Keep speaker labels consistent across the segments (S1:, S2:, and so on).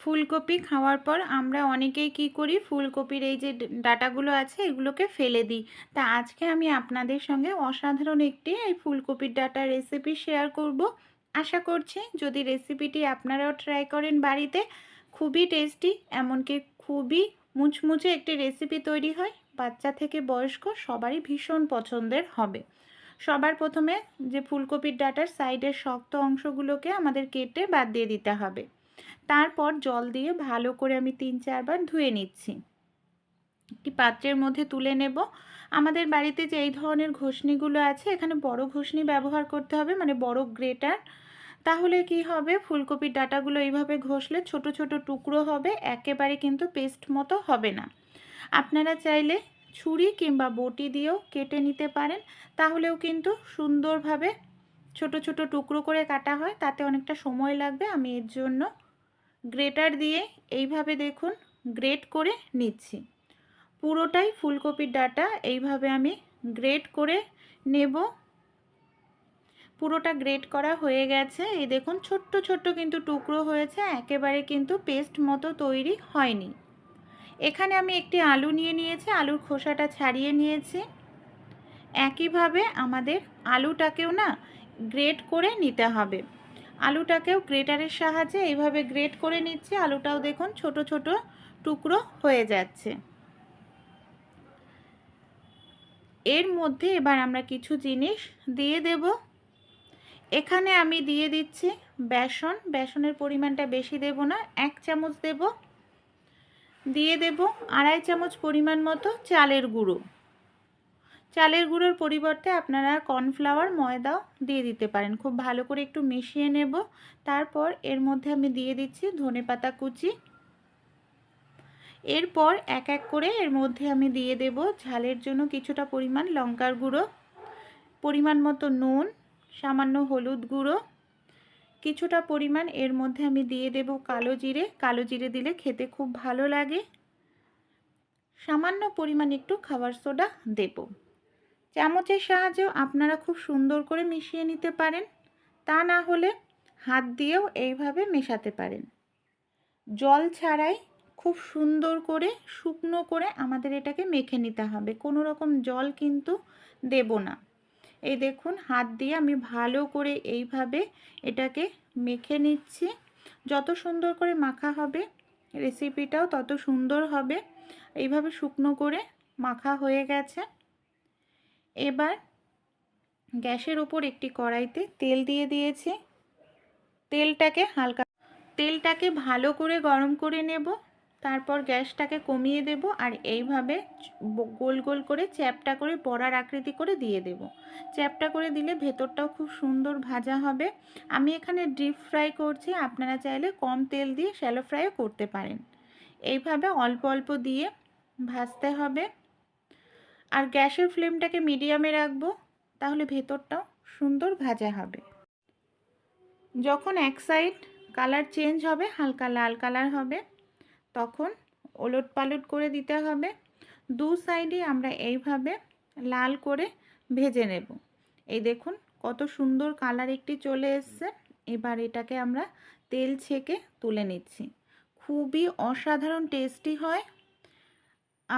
S1: ফুলকপি খাওয়ার পর আমরা অনেকেই কি করি, ফুলকপির এই যে ডাটাগুলো আছে এগুলোকে ফেলে দিই। তা আজকে আমি আপনাদের সঙ্গে অসাধারণ একটি এই ফুলকপির ডাটা রেসিপি শেয়ার করব। আশা করছি যদি রেসিপিটি আপনারাও ট্রাই করেন বাড়িতে, খুবই টেস্টি, এমনকি খুবই মুচমুচে একটি রেসিপি তৈরি হয়, বাচ্চা থেকে বয়স্ক সবারই ভীষণ পছন্দের হবে। সবার প্রথমে যে ফুলকপির ডাটার সাইডের শক্ত অংশগুলোকে আমাদের কেটে বাদ দিয়ে দিতে হবে। তারপর জল দিয়ে ভালো করে আমি তিন চারবার ধুয়ে নিচ্ছি। একটি পাত্রের মধ্যে তুলে নেব। আমাদের বাড়িতে যে এই ধরনের ঘষনিগুলো আছে, এখানে বড় ঘষনি ব্যবহার করতে হবে মানে বড় গ্রেটার। তাহলে কি হবে? ফুলকপির ডাটাগুলো এইভাবে ঘষলে ছোট ছোট টুকরো হবে, একেবারে কিন্তু পেস্ট মতো হবে না। আপনারা চাইলে ছুরি কিংবা বটি দিয়েও কেটে নিতে পারেন। তাহলেও কিন্তু সুন্দরভাবে ছোট ছোট টুকরো করে কাটা হয়, তাতে অনেকটা সময় লাগবে। আমি এর জন্য গ্রেটার দিয়ে এইভাবে দেখুন, গ্রেট করে নিচ্ছি। পুরোটাই ফুলকপির ডাটা, এইভাবে আমি গ্রেট করে নেব। পুরোটা গ্রেট করা হয়ে গেছে। এই দেখুন, ছোট্ট ছোট্ট কিন্তু টুকরো হয়েছে, একেবারে কিন্তু পেস্ট মতো তৈরি হয়নি। এখানে আমি একটি আলু নিয়ে নিয়েছি, আলুর খোসাটা ছাড়িয়ে নিয়েছি। একইভাবে আমাদের আলুটাকেও না, গ্রেট করে নিতে হবে। আলুটাকেও গ্রেটারের সাহায্যে এইভাবে গ্রেট করে নিচ্ছি। আলুটাও দেখুন ছোট ছোট টুকরো হয়ে যাচ্ছে। এর মধ্যে এবার আমরা কিছু জিনিস দিয়ে দেব। এখানে আমি দিয়ে দিচ্ছি বেসন। বেসনের পরিমাণটা বেশি দেব না, এক চামচ দেব। দিয়ে দেব আড়াই চামচ পরিমাণ মতো চালের গুঁড়ো। চালের গুঁড়োর পরিবর্তে আপনারা কর্নফ্লাওয়ার ময়দাও দিয়ে দিতে পারেন। খুব ভালো করে একটু মিশিয়ে নেব। তারপর এর মধ্যে আমি দিয়ে দিচ্ছি ধনে পাতা কুচি। এরপর এক এক করে এর মধ্যে আমি দিয়ে দেব ঝালের জন্য কিছুটা পরিমাণ লঙ্কার গুঁড়ো, পরিমাণ মতো নুন, সামান্য হলুদ গুঁড়ো, কিছুটা পরিমাণ এর মধ্যে আমি দিয়ে দেব কালো জিরে। কালো জিরে দিলে খেতে খুব ভালো লাগে। সামান্য পরিমাণ একটু খাবার সোডা দেবো। চামচের সাহায্যেও আপনারা খুব সুন্দর করে মিশিয়ে নিতে পারেন। তা না হলে হাত দিয়েও এইভাবে মেশাতে পারেন। জল ছাড়াই খুব সুন্দর করে, শুকনো করে আমাদের এটাকে মেখে নিতে হবে। কোনো রকম জল কিন্তু দেব না। এই দেখুন, হাত দিয়ে আমি ভালো করে এইভাবে এটাকে মেখে নিচ্ছি। যত সুন্দর করে মাখা হবে রেসিপিটাও তত সুন্দর হবে। এইভাবে শুকনো করে মাখা হয়ে গেছে। এবার গ্যাসের ওপর একটি কড়াইতে তেল দিয়ে দিয়েছি। তেলটাকে হালকা তেলটাকে ভালো করে গরম করে নেব। তারপর গ্যাসটাকে কমিয়ে দেব আর এইভাবে গোল গোল করে চ্যাপটা করে বড়ার আকৃতি করে দিয়ে দেব। চ্যাপটা করে দিলে ভেতরটাও খুব সুন্দর ভাজা হবে। আমি এখানে ডিপ ফ্রাই করছি, আপনারা চাইলে কম তেল দিয়ে শ্যালো ফ্রাইও করতে পারেন। এইভাবে অল্প অল্প দিয়ে ভাজতে হবে। আর গ্যাসের ফ্লেমটাকে মিডিয়ামে রাখব, তাহলে ভেতরটাও সুন্দর ভাজা হবে। যখন এক সাইড কালার চেঞ্জ হবে, হালকা লাল কালার হবে, তখন ওলট পালট করে দিতে হবে। দু সাইডে আমরা এইভাবে লাল করে ভেজে নেব। এই দেখুন কত সুন্দর কালার একটি চলে এসছে। এবার এটাকে আমরা তেল ছেঁকে তুলে নিচ্ছি। খুবই অসাধারণ টেস্টি হয়।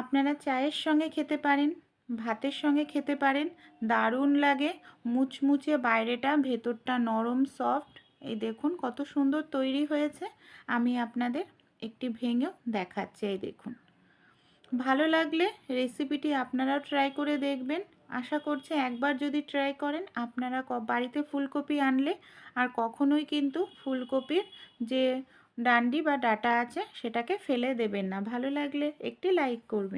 S1: আপনারা চায়ের সঙ্গে খেতে পারেন, ভাতের সঙ্গে খেতে পারেন, দারুণ লাগে। মুচমুচে বাইরেটা, ভেতরটা নরম সফট এই দেখুন কত সুন্দর তৈরি হয়েছে। আমি আপনাদের একটি ভেঙেও দেখাচ্ছি, এই দেখুন। ভালো লাগলে রেসিপিটি আপনারাও ট্রাই করে দেখবেন। আশা করছি একবার যদি ট্রাই করেন, আপনারা বাড়িতে ফুলকপি আনলে আর কখনোই কিন্তু ফুলকপির যে ডান্ডি বা ডাটা আছে সেটাকে ফেলে দেবেন না। ভালো লাগলে একটি লাইক করবেন।